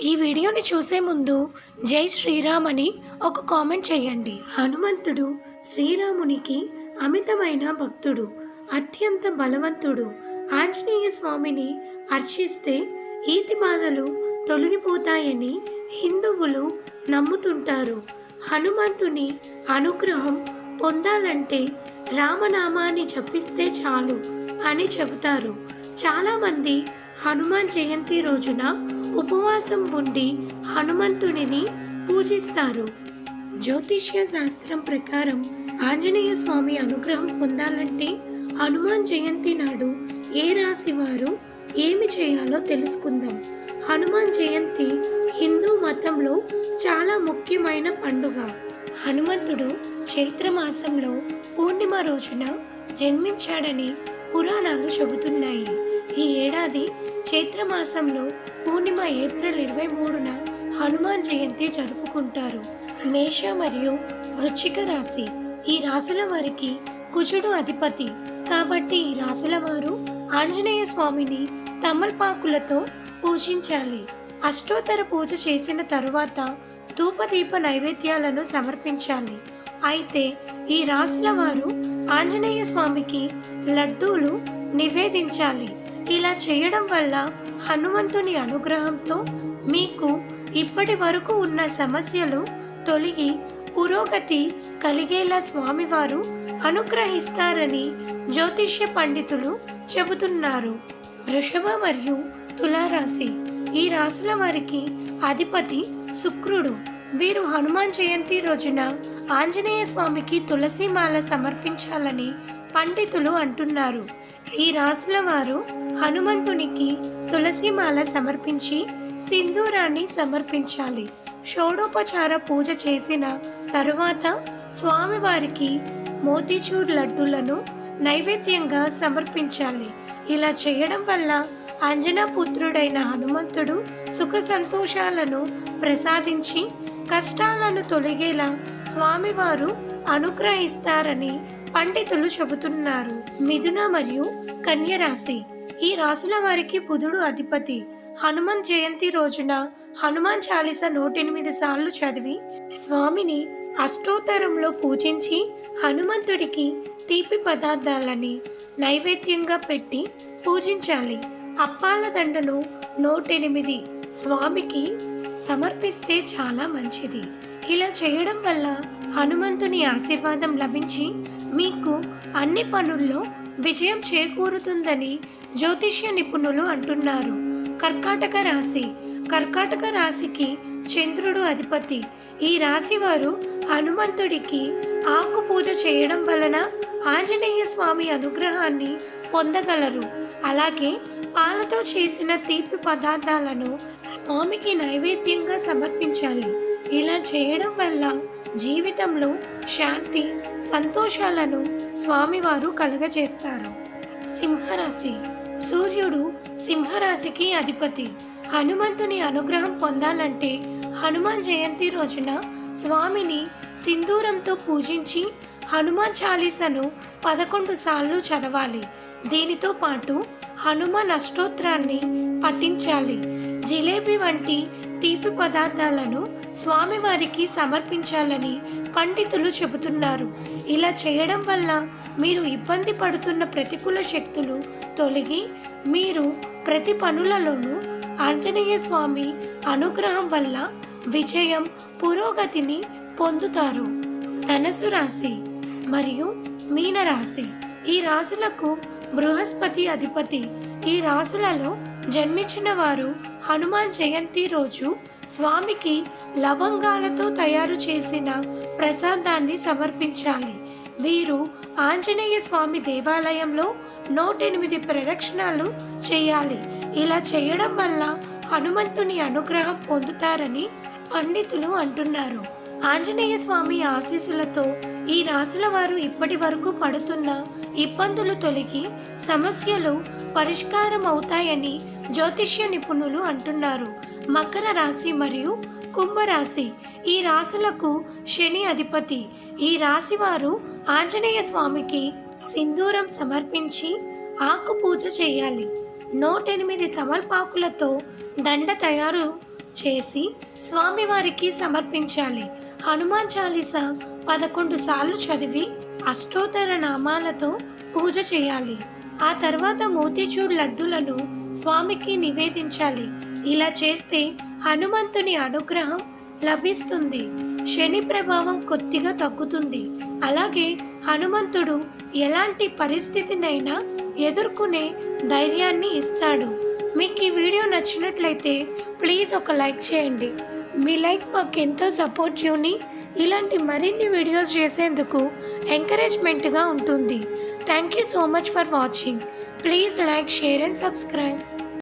ఈ వీడియోని చూసే ముందు జై శ్రీరామ్ అని ఒక కామెంట్ చేయండి. హనుమంతుడు శ్రీరామునికి అమితమైన భక్తుడు అత్యంత బలవంతుడు. ఆంజనేయ స్వామిని అర్చిస్తే ఈతి బాధలు తొలగిపోతాయని హిందువులు నమ్ముతుంటారు. హనుమంతుని అనుగ్రహం పొందాలంటే రామనామాన్ని జపిస్తే చాలు అని చెబుతారు. చాలామంది హనుమాన్ జయంతి రోజున ఉపవాసం ఉండి హనుమంతుడిని పూజిస్తారు. జ్యోతిష్య శాస్త్రం ప్రకారం ఆంజనేయ స్వామి అనుగ్రహం పొందాలంటే హనుమాన్ జయంతి నాడు ఏ రాశి వారు ఏమి చేయాలో తెలుసుకుందాం. హనుమాన్ జయంతి హిందూ మతంలో చాలా ముఖ్యమైన పండుగ. హనుమంతుడు చైత్ర మాసంలో పూర్ణిమ రోజున జన్మించాడని పురాణాలు చెబుతున్నాయి. ఈ ఏడాది చైత్రమాసంలో పూర్ణిమ ఏప్రిల్ ఇరవై మూడున హనుమాన్ జయంతి జరుపుకుంటారు. మేష మరియు వృశ్చిక రాశి. ఈ రాశుల వారికి కుజుడు అధిపతి. కాబట్టి ఈ రాసుల వారు ఆంజనేయ స్వామిని తమలపాకులతో పూజించాలి. అష్టోత్తర పూజ చేసిన తరువాత ధూపదీప నైవేద్యాలను సమర్పించాలి. అయితే ఈ రాసుల వారు ఆంజనేయ స్వామికి లడ్డూలు నివేదించాలి. ఇలా చేయడం వల్ల హనుమంతుని అనుగ్రహంతో మీకు ఇప్పటి వరకు ఉన్న సమస్యలు తొలగి పురోగతి కలిగేలా స్వామివారు అనుగ్రహిస్తారని జ్యోతిష్య పండితులు చెబుతున్నారు. వృషభ మరియు తులారాశి ఈ రాశుల వారికి అధిపతి శుక్రుడు. వీరు హనుమాన్ జయంతి రోజున ఆంజనేయ స్వామికి తులసిమాల సమర్పించాలని పండితులు అంటున్నారు. ఈ రాసుల వారు హనుమంతునికి తులసిమాల సమర్పించి సింధూరాన్ని సమర్పించాలి. షోడోపచార పూజ చేసిన తరువాత స్వామివారికి మోతీచూర్ లడ్డులను నైవేద్యంగా సమర్పించాలి. ఇలా చేయడం వల్ల అంజనా పుత్రుడైన హనుమంతుడు సుఖ సంతోషాలను ప్రసాదించి కష్టాలను తొలగేలా స్వామివారు అనుగ్రహిస్తారని పండితులు చెబుతున్నారు. మిథున మరియు కన్య రాశి. ఈ రాశుల వారికి బుధుడు అధిపతి. హనుమాన్ జయంతి రోజున హనుమాన్ చాలీస నూటెనిమిది సార్లు చదివి స్వామిని అష్టోత్తరంలో పూజించి హనుమంతుడికి తీపి పదార్థాలని నైవేద్యంగా పెట్టి పూజించాలి. అప్పాల దండను నూటెనిమిది స్వామికి సమర్పిస్తే చాలా మంచిది. ఇలా చేయడం వల్ల హనుమంతుని ఆశీర్వాదం లభించి మీకు అన్ని పనుల్లో విజయం చేకూరుతుందని జ్యోతిష్య నిపుణులు అంటున్నారు. కర్కాటక రాశి. కర్కాటక రాశికి చంద్రుడు అధిపతి. ఈ రాశి వారు హనుమంతుడికి ఆకు పూజ చేయడం వలన ఆంజనేయ స్వామి అనుగ్రహాన్ని పొందగలరు. అలాగే పాలతో చేసిన తీపి పదార్థాలను స్వామికి నైవేద్యంగా సమర్పించాలి. ఇలా చేయడం వల్ల జీవితంలో శాంతి సంతోషాలను స్వామివారు కలుగజేస్తారు. సింహరాశి. సూర్యుడు సింహరాశికి అధిపతి. హనుమంతుని అనుగ్రహం పొందాలంటే హనుమాన్ జయంతి రోజున స్వామిని సింధూరంతో పూజించి హనుమాన్ చాలీసను పదకొండు సార్లు చదవాలి. దీనితో పాటు హనుమాన్ అష్టోత్రాన్ని పఠించాలి. జిలేబీ వంటి తీపి పదార్థాలను స్వామివారికి సమర్పించాలని పండితులు చెబుతున్నారు. ఇలా చేయడం వల్ల మీరు ఇబ్బంది పడుతున్న ప్రతికూల శక్తులు తొలగి మీరు ప్రతి పనులలోనూ ఆంజనేయ స్వామి అనుగ్రహం వల్ల విజయం పురోగతిని పొందుతారు. ధనసు రాశి మరియు మీన రాశి ఈ రాశులకు బృహస్పతి అధిపతి. ఈ రాశులలో జన్మించిన వారు హనుమాన్ జయంతి రోజు స్వామికి లవంగాలతో తయారు చేసిన ప్రసాదాన్ని సమర్పించాలి. వీరు ఆంజనేయ స్వామి దేవాలయంలో నూటెనిమిది ప్రదక్షిణాలు చేయాలి. ఇలా చేయడం వల్ల హనుమంతుని అనుగ్రహం పొందుతారని పండితులు అంటున్నారు. ఆంజనేయ స్వామి ఆశీస్సులతో ఈ రాశుల వారు ఇప్పటి వరకు పడుతున్న ఇబ్బందులు తొలగి సమస్యలు పరిష్కారం అవుతాయని జ్యోతిష్య నిపుణులు అంటున్నారు. మకర రాశి మరియు కుంభరాశి ఈ రాశులకు శని అధిపతి. ఈ రాశి వారు ఆంజనేయ స్వామికి సింధూరం సమర్పించి ఆకు పూజ చేయాలి. నూటెనిమిది తమలపాకులతో దండ తయారు చేసి స్వామివారికి సమర్పించాలి. హనుమాన్ చాలీస పదకొండు సార్లు చదివి అష్టోత్తర నామాలతో పూజ చేయాలి. ఆ తర్వాత మోతీచూర్ లడ్డులను స్వామికి నివేదించాలి. ఇలా చేస్తే హనుమంతుని అనుగ్రహం లభిస్తుంది. శని ప్రభావం కొద్దిగా తగ్గుతుంది. అలాగే హనుమంతుడు ఎలాంటి పరిస్థితినైనా ఎదుర్కొనే ధైర్యాన్ని ఇస్తాడు. మీకు ఈ వీడియో నచ్చినట్లయితే ప్లీజ్ ఒక లైక్ చేయండి. మీ లైక్ మాకు ఎంతో సపోర్టివ్ని ఇలాంటి మరిన్ని వీడియోస్ చేసేందుకు ఎంకరేజ్మెంట్గా ఉంటుంది. Thank you so much for watching. Please like share and subscribe.